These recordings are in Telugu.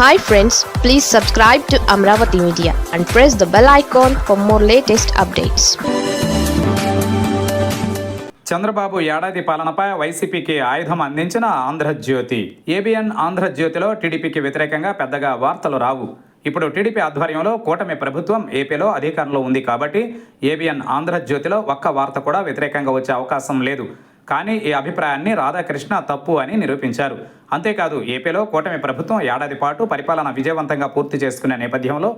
Hi friends please subscribe to Amaravati media and press the bell icon for more latest updates Chandrababu ఏడాది పాలనపై వైసీపీకి ఆయుధం అందించిన ఆంధ్రజ్యోతి. ఏబిఎన్ ఆంధ్రజ్యోతిలో టీడీపీకి వ్యతిరేకంగా పెద్దగా వార్తలు రావు. ఇప్పుడు టీడీపీ ఆధ్వర్యంలో కూటమి ప్రభుత్వం ఏపీలో అధికారంలో ఉంది కాబట్టి ఏబిఎన్ ఆంధ్రజ్యోతిలో ఒక్క వార్త కూడా వ్యతిరేకంగా వచ్చే అవకాశం లేదు. కానీ ఈ అభిప్రాయాన్ని రాధాకృష్ణ తప్పు అని నిరూపించారు. అంతేకాదు ఏపీలో కూటమి ప్రభుత్వం ఏడాది పాటు పరిపాలన విజయవంతంగా పూర్తి చేసుకునే నేపథ్యంలో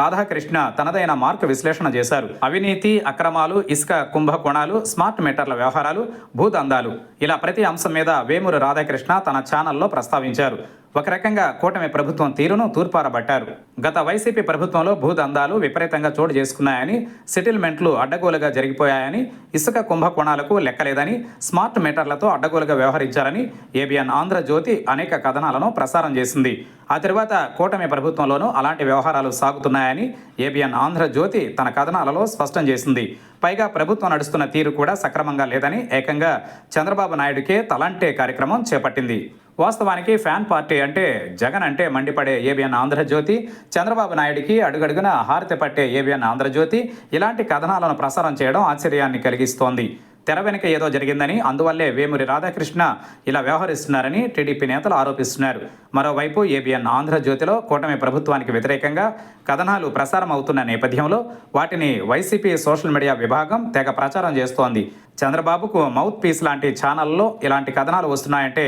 రాధాకృష్ణ తనదైన మార్కు విశ్లేషణ చేశారు. అవినీతి అక్రమాలు ఇసుక కుంభకోణాలు స్మార్ట్ మీటర్ల వ్యవహారాలు భూదందాలు ఇలా ప్రతి అంశం మీద వేమూరు రాధాకృష్ణ తన ఛానల్లో ప్రస్తావించారు. ఒక రకంగా కూటమి ప్రభుత్వం తీరును తూర్పారబట్టారు. గత వైసీపీ ప్రభుత్వంలో భూదందాలు విపరీతంగా చోటు చేసుకున్నాయని సెటిల్మెంట్లు అడ్డగోలుగా జరిగిపోయాయని ఇసుక కుంభకోణాలకు లెక్కలేదని స్మార్ట్ మీటర్లతో అడ్డగోలుగా వ్యవహరించారని ఏబిఎన్ ఆంధ్రజ్యోతి అనేక కథనాలను ప్రసారం చేసింది. ఆ తర్వాత కూటమి ప్రభుత్వంలోనూ అలాంటి వ్యవహారాలు సాగుతున్నాయని ఏబిఎన్ ఆంధ్రజ్యోతి తన కథనాలలో స్పష్టం చేసింది. పైగా ప్రభుత్వం నడుస్తున్న తీరు కూడా సక్రమంగా లేదని ఏకంగా చంద్రబాబు నాయుడుకే తలంటే కార్యక్రమం చేపట్టింది. వాస్తవానికి ఫ్యాన్ పార్టీ అంటే జగన్ అంటే మండిపడే ఏబిఎన్ ఆంధ్రజ్యోతి చంద్రబాబు నాయుడికి అడుగడుగున హారతి పట్టే ఏబిఎన్ ఆంధ్రజ్యోతి ఇలాంటి కథనాలను ప్రసారం చేయడం ఆశ్చర్యాన్ని కలిగిస్తోంది. తెర వెనుక ఏదో జరిగిందని అందువల్లే వేమూరి రాధాకృష్ణ ఇలా వ్యవహరిస్తున్నారని టీడీపీ నేతలు ఆరోపిస్తున్నారు. మరోవైపు ఏబిఎన్ ఆంధ్రజ్యోతిలో కూటమి ప్రభుత్వానికి వ్యతిరేకంగా కథనాలు ప్రసారం అవుతున్న నేపథ్యంలో వాటిని వైసీపీ సోషల్ మీడియా విభాగం తెగ ప్రచారం చేస్తోంది. చంద్రబాబుకు మౌత్ పీస్ లాంటి ఛానల్లో ఇలాంటి కథనాలు వస్తున్నాయంటే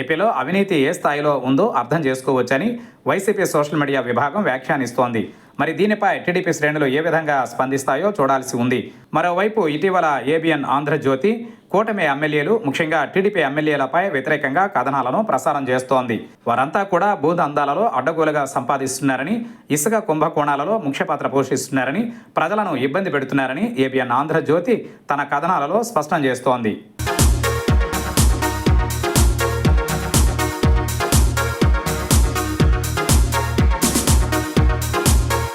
ఏపీలో అవినీతి ఏ స్థాయిలో ఉందో అర్థం చేసుకోవచ్చని వైసీపీ సోషల్ మీడియా విభాగం వ్యాఖ్యానిస్తోంది. మరి దీనిపై టీడీపీ శ్రేణులు ఏ విధంగా స్పందిస్తాయో చూడాల్సి ఉంది. మరోవైపు ఇటీవల ఏబిఎన్ ఆంధ్రజ్యోతి కూటమి ఎమ్మెల్యేలు ముఖ్యంగా టీడీపీ ఎమ్మెల్యేలపై వ్యతిరేకంగా కథనాలను ప్రసారం చేస్తోంది. వారంతా కూడా భూదందాలలో అడ్డగోలుగా సంపాదిస్తున్నారని ఇసుక కుంభకోణాలలో ముఖ్య పాత్ర పోషిస్తున్నారని ప్రజలను ఇబ్బంది పెడుతున్నారని ఏబిఎన్ ఆంధ్రజ్యోతి తన కథనాలలో స్పష్టం చేస్తోంది.